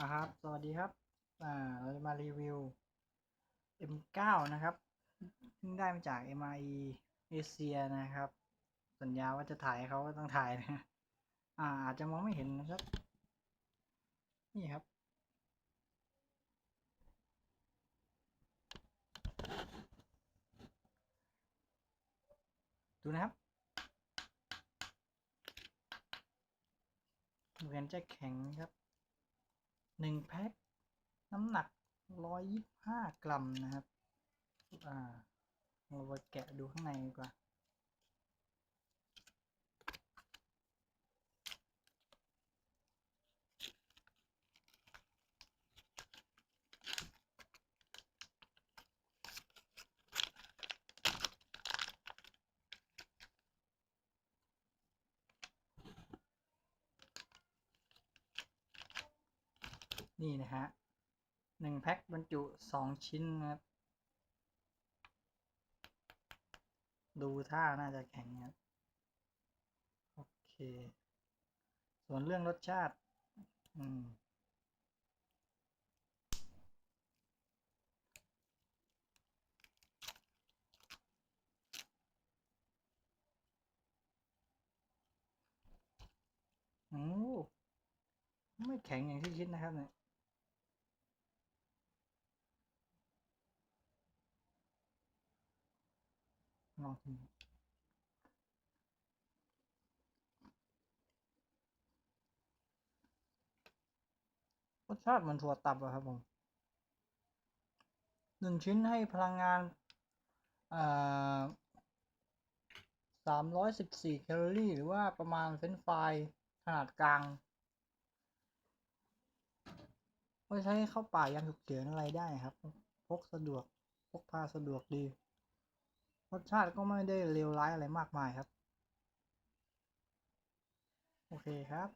นะครับ สวัสดีครับ อ่า เราจะมารีวิว M9 นะครับเพิ่งได้มาจาก MRE เอเชียนะครับ สัญญาว่าจะถ่ายเขาก็ต้องถ่ายนะ อ่า อาจจะมองไม่เห็นนะครับ นี่ครับ ดูนะครับเหมือนจะแข็งครับ หนึ่งแพ็คน้ำหนักร้อยยี่สิบห้ากรัมนะครับ อ่า เราไปแกะดูข้างในดีกว่า นี่นะฮะหนึ่งแพ็คบรรจุสองชิ้นนะครับ ดูท่าน่าจะแข็งครับโอเค ส่วนเรื่องรสชาติ อืมโอ้ไม่แข็งอย่างที่คิดนะครับเนี่ย ลองชิมรสชาติเหมือนถั่วตับอะครับผมหนึ่งชิ้นให้พลังงานสามร้อยสิบสี่แคลอรี่ หรือว่าประมาณเฟรนช์ฟรายขนาดกลางไว้ใช้เข้าป่ายามฉุกเฉินอะไรได้ครับ พกสะดวก พกพาสะดวกดี รสชาติก็ไม่ได้เลวร้ายอะไรมากมายครับ โอเคครับ